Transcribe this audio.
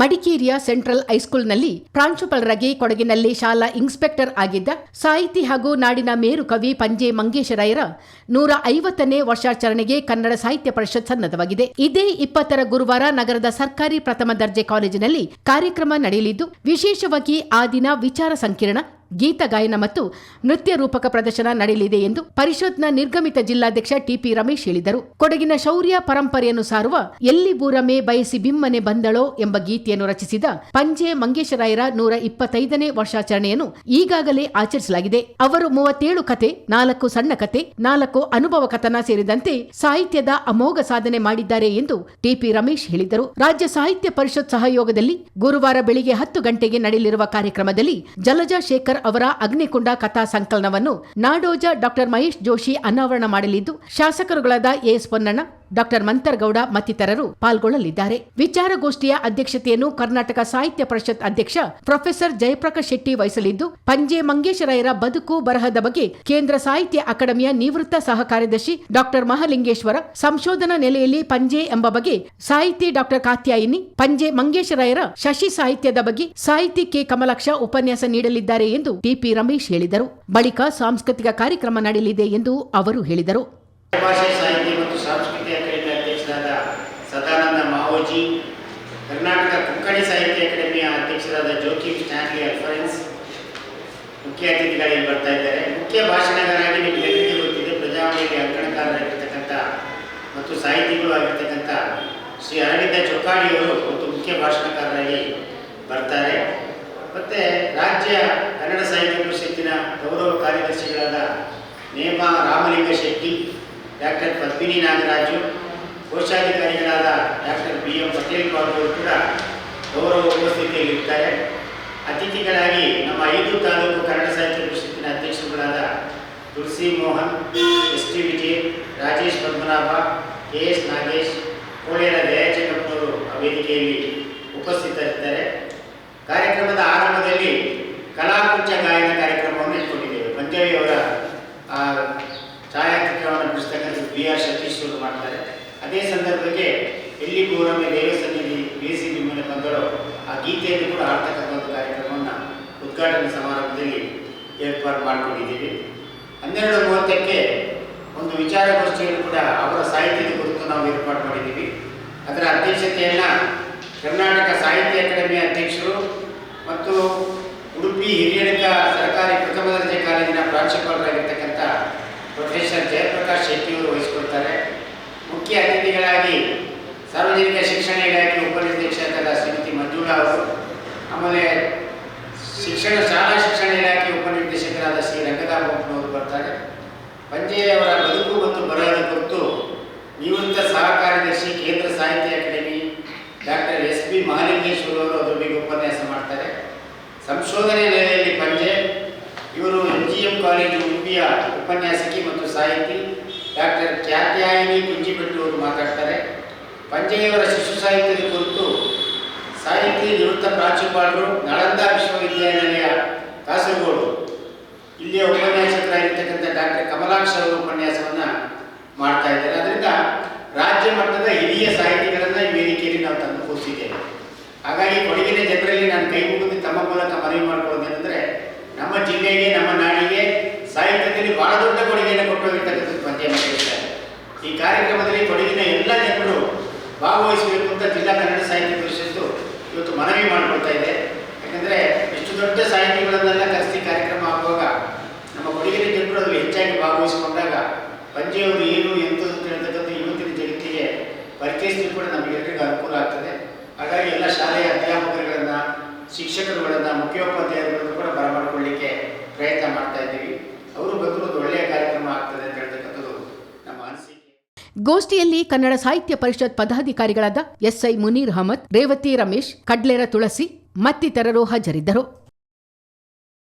ಮಡಿಕೇರಿಯ ಸೆಂಟ್ರಲ್ ಹೈಸ್ಕೂಲ್ನಲ್ಲಿ ಪ್ರಾಂಶುಪಾಲರಾಗಿ ಕೊಡಗಿನಲ್ಲಿ ಶಾಲಾ ಇನ್ಸ್ಪೆಕ್ಟರ್ ಆಗಿದ್ದ ಸಾಹಿತಿ ಹಾಗೂ ನಾಡಿನ ಮೇರು ಕವಿ ಪಂಜೆ ಮಂಗೇಶರಾಯರ ನೂರ ಐವತ್ತನೇ ವರ್ಷಾಚರಣೆಗೆ ಕನ್ನಡ ಸಾಹಿತ್ಯ ಪರಿಷತ್ ಸನ್ನದ್ಧವಾಗಿದೆ. ಇದೇ ಇಪ್ಪತ್ತರ ಗುರುವಾರ ನಗರದ ಸರ್ಕಾರಿ ಪ್ರಥಮ ದರ್ಜೆ ಕಾಲೇಜಿನಲ್ಲಿ ಕಾರ್ಯಕ್ರಮ ನಡೆಯಲಿದ್ದು, ವಿಶೇಷವಾಗಿ ಆ ದಿನ ವಿಚಾರ ಸಂಕಿರಣ ಗೀತ ಗಾಯನ ಮತ್ತು ನೃತ್ಯ ರೂಪಕ ಪ್ರದರ್ಶನ ನಡೆಯಲಿದೆ ಎಂದು ಪರಿಷತ್ನ ನಿರ್ಗಮಿತ ಜಿಲ್ಲಾಧ್ಯಕ್ಷ ಟಿಪಿ ರಮೇಶ್ ಹೇಳಿದರು. ಕೊಡಗಿನ ಶೌರ್ಯ ಪರಂಪರೆಯನ್ನು ಸಾರುವ ಎಲ್ಲಿ ಬೂರಮೆ ಬಯಸಿ ಬಿಮ್ಮನೆ ಬಂದಳೋ ಎಂಬ ಗೀತೆಯನ್ನು ರಚಿಸಿದ ಪಂಜೆ ಮಂಗೇಶರಾಯರ ನೂರ ಇಪ್ಪತ್ತೈದನೇ ವರ್ಷಾಚರಣೆಯನ್ನು ಈಗಾಗಲೇ ಆಚರಿಸಲಾಗಿದೆ. ಅವರು ಮೂವತ್ತೇಳು ಕತೆ, ನಾಲ್ಕು ಸಣ್ಣ ಕತೆ, ನಾಲ್ಕು ಅನುಭವ ಕಥನ ಸೇರಿದಂತೆ ಸಾಹಿತ್ಯದ ಅಮೋಘ ಸಾಧನೆ ಮಾಡಿದ್ದಾರೆ ಎಂದು ಟಿಪಿ ರಮೇಶ್ ಹೇಳಿದರು. ರಾಜ್ಯ ಸಾಹಿತ್ಯ ಪರಿಷತ್ ಸಹಯೋಗದಲ್ಲಿ ಗುರುವಾರ ಬೆಳಿಗ್ಗೆ ಹತ್ತು ಗಂಟೆಗೆ ನಡೆಯಲಿರುವ ಕಾರ್ಯಕ್ರಮದಲ್ಲಿ ಜಲಜಾ ಶೇಖರ್ ಅವರ ಅಗ್ನಿಕುಂಡ ಕಥಾ ಸಂಕಲನವನ್ನು ನಾಡೋಜ ಡಾಕ್ಟರ್ ಮಹೇಶ್ ಜೋಶಿ ಅನಾವರಣ ಮಾಡಲಿದ್ದು ಶಾಸಕರುಗಳಾದ ಎಸ್ ಪೊನ್ನಣ್ಣ ಡಾಕ್ಟರ್ ಮಂತರ್ಗೌಡ ಮತ್ತಿತರರು ಪಾಲ್ಗೊಳ್ಳಲಿದ್ದಾರೆ. ವಿಚಾರಗೋಷ್ಠಿಯ ಅಧ್ಯಕ್ಷತೆಯನ್ನು ಕರ್ನಾಟಕ ಸಾಹಿತ್ಯ ಪರಿಷತ್ ಅಧ್ಯಕ್ಷ ಪ್ರೊಫೆಸರ್ ಜಯಪ್ರಕಾಶ್ ಶೆಟ್ಟಿ ವಹಿಸಲಿದ್ದು, ಪಂಜೆ ಮಂಗೇಶರಾಯರ ಬದುಕು ಬರಹದ ಬಗ್ಗೆ ಕೇಂದ್ರ ಸಾಹಿತ್ಯ ಅಕಾಡೆಮಿಯ ನಿವೃತ್ತ ಸಹ ಕಾರ್ಯದರ್ಶಿ ಡಾಕ್ಟರ್ ಮಹಾಲಿಂಗೇಶ್ವರ ಸಂಶೋಧನಾ ನೆಲೆಯಲ್ಲಿ ಪಂಜೆ ಎಂಬ ಬಗ್ಗೆ ಸಾಹಿತಿ ಡಾಕ್ಟರ್ ಕಾತ್ಯಾಯಿನಿ, ಪಂಜೆ ಮಂಗೇಶರಾಯರ ಶಶಿ ಸಾಹಿತ್ಯದ ಬಗ್ಗೆ ಸಾಹಿತಿ ಕೆ ಕಮಲಾಕ್ಷ ಉಪನ್ಯಾಸ ನೀಡಲಿದ್ದಾರೆ ಎಂದು ಟಿಪಿ ರಮೇಶ್ ಹೇಳಿದರು. ಬಳಿಕ ಸಾಂಸ್ಕೃತಿಕ ಕಾರ್ಯಕ್ರಮ ನಡೆಯಲಿದೆ ಎಂದು ಅವರು ಹೇಳಿದರು. ಭಾಷೆ ಸಾಹಿತ್ಯ ಮತ್ತು ಸಾಂಸ್ಕೃತಿಕ ಅಕಾಡೆಮಿ ಅಧ್ಯಕ್ಷರಾದ ಸದಾನಂದ ಮಾವೋಜಿ, ಕರ್ನಾಟಕ ಕುಕ್ಕಣಿ ಸಾಹಿತ್ಯ ಅಕಾಡೆಮಿಯ ಅಧ್ಯಕ್ಷರಾದ ಜೋಕಿ ಸ್ಟ್ಯಾನ್ಲಿ ಅಲ್ಫರೆನ್ಸ್ ಮುಖ್ಯ ಅತಿಥಿಗಳಲ್ಲಿ ಬರ್ತಾ ಇದ್ದಾರೆ. ಮುಖ್ಯ ಭಾಷಣಗಾರಾಗಿ ನಿಮಗೆಲ್ಲರಿಗೂ ಗೊತ್ತಿದೆ? ಪ್ರಜಾವಾಣಿಯಲ್ಲಿ ಅಂಕಣಕಾರರಾಗಿರ್ತಕ್ಕಂಥ ಮತ್ತು ಸಾಹಿತಿಗಳು ಆಗಿರ್ತಕ್ಕಂಥ ಶ್ರೀ ಅರವಿಂದ ಚೌಕಾಣಿಯವರು ಮತ್ತು ಮುಖ್ಯ ಭಾಷಣಕಾರರಾಗಿ ಬರ್ತಾರೆ. ಮತ್ತು ರಾಜ್ಯ ಕನ್ನಡ ಸಾಹಿತ್ಯ ಪರಿಷತ್ತಿನ ಗೌರವ ಕಾರ್ಯದರ್ಶಿಗಳಾದ ನೇಮ Ramalinga Shetty doctor Padmini Nagaraju ಕೋಶಾಧಿಕಾರಿಗಳಾದ doctor B M Patel Babu ಅವರು ಕೂಡ ಗೌರವ ಉಪಸ್ಥಿತಿಯಲ್ಲಿರ್ತಾರೆ ಅತಿಥಿಗಳಾಗಿ ನಮ್ಮ ಐದು ತಾಲೂಕು ಕನ್ನಡ ಸಾಹಿತ್ಯ ಪರಿಷತ್ತಿನ ಅಧ್ಯಕ್ಷರುಗಳಾದ Tulasi Mohan S T Vijay Rajesh Padmanabha K S Nagesh Kolera ದಯಾಚಂದ್ರಪ್ಪನವರು ಆ ವೇದಿಕೆಯಲ್ಲಿ ಉಪಸ್ಥಿತರಿದ್ದಾರೆ. ಕಾರ್ಯಕ್ರಮದ ಆರಂಭದಲ್ಲಿ ಕಲಾಕುಂಚ ಗಾಯನ ಕಾರ್ಯಕ್ರಮವನ್ನು ಇಟ್ಕೊಂಡಿದ್ದೇವೆ. ಆ, ಬಿಡಿಸ್ತಕ್ಕಂಥ ಬಿ ಆರ್ ಸತೀಶ್ ಅವರು ಮಾಡ್ತಾರೆ. ಅದೇ ಸಂದರ್ಭಕ್ಕೆ ಎಲ್ಲಿ ಗೌರಮ್ಮ ದೇವಸ್ಥಾನದಲ್ಲಿ ಬೇಸಿ ಮೇಲೆ ಬಂದರೂ ಆ ಗೀತೆಯನ್ನು ಕೂಡ ಆಡ್ತಕ್ಕಂಥ ಕಾರ್ಯಕ್ರಮವನ್ನು ಉದ್ಘಾಟನಾ ಸಮಾರಂಭದಲ್ಲಿ ಏರ್ಪಾಡು ಮಾಡಿಕೊಂಡಿದ್ದೀವಿ. ಹನ್ನೆರಡು ಮೂವತ್ತಕ್ಕೆ ಒಂದು ವಿಚಾರಗೋಷ್ಠಿಯನ್ನು ಕೂಡ ಅವರ ಸಾಹಿತ್ಯದ ಕುರಿತು ನಾವು ಏರ್ಪಾಡು ಮಾಡಿದ್ದೀವಿ. ಅದರ ಅಧ್ಯಕ್ಷತೆಯನ್ನು ಕರ್ನಾಟಕ ಸಾಹಿತ್ಯ ಅಕಾಡೆಮಿ ಅಧ್ಯಕ್ಷರು ಮತ್ತು ಉಡುಪಿ ಹಿರಿಯಡಕ ಸರ್ಕಾರಿ ಪ್ರಥಮ ದರ್ಜೆ ಕಾಲೇಜಿನ ಪ್ರಾಂಶುಪಾಲರಾಗಿರ್ತಕ್ಕಂಥ ಪ್ರೊಫೆಸರ್ ಜಯಪ್ರಕಾಶ್ ಶೆಟ್ಟಿಯವರು ವಹಿಸಿಕೊಳ್ತಾರೆ. ಮುಖ್ಯ ಅತಿಥಿಗಳಾಗಿ ಸಾರ್ವಜನಿಕ ಶಿಕ್ಷಣ ಇಲಾಖೆ ಉಪನಿರ್ದೇಶಕರಾದ ಶ್ರೀಮತಿ ಮಂಜುಳಾ ಅವರು, ಆಮೇಲೆ ಶಿಕ್ಷಣ, ಶಾಲಾ ಶಿಕ್ಷಣ ಇಲಾಖೆ ಉಪನಿರ್ದೇಶಕರಾದ ಶ್ರೀ ರಂಗದಾಮಪ್ಪನವರು ಬರ್ತಾರೆ. ಪಂಜೆಯವರ ಬದುಕು ಮತ್ತು ಬರಹದ ಕುರಿತು ನಿವೃತ್ತ ಸಹ ಕಾರ್ಯದರ್ಶಿ Kendra Sahitya Akademi doctor S P Mahalingeshwara ಅವರು ಅದ್ರ ಬಗ್ಗೆ ಉಪನ್ಯಾಸ ಮಾಡ್ತಾರೆ. ಸಂಶೋಧನೆ ನೆಲೆಯಲ್ಲಿ ಪಂಜೆ ಇವರು ಎಂ ಜಿ ಎಂ ಕಾಲೇಜು, ಉಡುಪಿಯ ಉಪನ್ಯಾಸಕಿ ಮತ್ತು ಸಾಹಿತಿ. ಡಾಕ್ಟರ್ ಖ್ಯಾತ್ಯಾಯಿನಿ ಅವರು ಮಾತಾಡ್ತಾರೆ. ಪಂಜೆಯವರ ಶಿಶು ಸಾಹಿತ್ಯದ ಕುರಿತು ಸಾಹಿತಿ ನಿವೃತ್ತ ಪ್ರಾಂಶುಪಾಲರು ನಳಂದ ವಿಶ್ವವಿದ್ಯಾನಿಲಯ, ಕಾಸರಗೋಡು. ಇಲ್ಲಿಯ ಉಪನ್ಯಾಸಕರಾಗಿರ್ತಕ್ಕಂಥ ಡಾಕ್ಟರ್ ಕಮಲಾಕ್ಷ ಅವರು ಉಪನ್ಯಾಸವನ್ನು ಮಾಡ್ತಾ ಇದ್ದಾರೆ. ಅದರಿಂದ ರಾಜ್ಯ ಮಟ್ಟದ ಹಿರಿಯ ಸಾಹಿತಿಗಳನ್ನು ಈ ವೇದಿಕೆಯಲ್ಲಿ ನಾವು ತಂದು ಕೂರಿಸಿದ್ದೇವೆ. ಹಾಗಾಗಿ ಕೊಡಗಿನ ಜನರಲ್ಲಿ ನಾನು ಕೈ ಮುಗಿದು ತಮ್ಮ ಮೂಲಕ ಮನವಿ ಮಾಡ್ಕೊಳ್ಳೋದೇನೆಂದರೆ ನಮ್ಮ ಜಿಲ್ಲೆಗೆ, ನಮ್ಮ ನಾಡಿಗೆ ಸಾಹಿತ್ಯದಲ್ಲಿ ಬಹಳ ದೊಡ್ಡ ಕೊಡುಗೆಯನ್ನು ಕೊಟ್ಟೋಗಿರ್ತಕ್ಕಂಥದ್ದು ಪಂದ್ಯ ನಡೆಸಿದ್ದಾರೆ ಈ ಕಾರ್ಯಕ್ರಮದಲ್ಲಿ ಕೊಡಗಿನ ಎಲ್ಲ ಜನರು ಭಾಗವಹಿಸಬೇಕು ಅಂತ ಜಿಲ್ಲಾ ಕನ್ನಡ ಸಾಹಿತ್ಯ ಪರಿಷತ್ತು ಇವತ್ತು ಮನವಿ ಮಾಡ್ಕೊಳ್ತಾ ಇದೆ. ಯಾಕಂದರೆ ಇಷ್ಟು ದೊಡ್ಡ ಸಾಹಿತಿಗಳನ್ನೆಲ್ಲ ಕರೆಸಿ ಕಾರ್ಯಕ್ರಮ ಆಗುವಾಗ ನಮ್ಮ ಕೊಡಗಿನ ಜನರು ಅದು ಹೆಚ್ಚಾಗಿ ಭಾಗವಹಿಸಿಕೊಂಡಾಗ ಪಂಜೆಯವರು ಏನು ಎಂತ ಹೇಳ್ತಕ್ಕಂಥ ಇವತ್ತಿನ ಜಗತ್ತಿಗೆ ಪರಿಚಯಿಸಲು ಕೂಡ ನಮಗೆಲ್ಲರಿಗೂ ಅನುಕೂಲ ಆಗ್ತದೆ. ಹಾಗಾಗಿ ಎಲ್ಲ ಶಾಲೆಯ ಅಧ್ಯಾಪಕರುಗಳನ್ನು, ಶಿಕ್ಷಕರುಗಳನ್ನು, ಮುಖ್ಯೋಪಾಧ್ಯಾಯರುಗಳನ್ನು ಕೂಡ ಬರಮಾಡಿಕೊಳ್ಳಿಕ್ಕೆ ಪ್ರಯತ್ನ ಮಾಡ್ತಾ ಇದ್ದೀವಿ. ಅವರು ಬಂದರೂ ಒಂದು ಒಳ್ಳೆಯ ಕಾರ್ಯಕ್ರಮ ಆಗ್ತದೆ ಅಂತ ಅನಿಸಿಕೆ ಗೋಷ್ಠಿಯಲ್ಲಿ ಕನ್ನಡ ಸಾಹಿತ್ಯ ಪರಿಷತ್ ಪದಾಧಿಕಾರಿಗಳಾದ ಎಸ್ಐ ಮುನೀರ್ ಅಹಮದ್ ರೇವತಿ ರಮೇಶ್ ಕಡ್ಲೇರ ತುಳಸಿ ಮತ್ತಿತರರು ಹಾಜರಿದ್ದರು.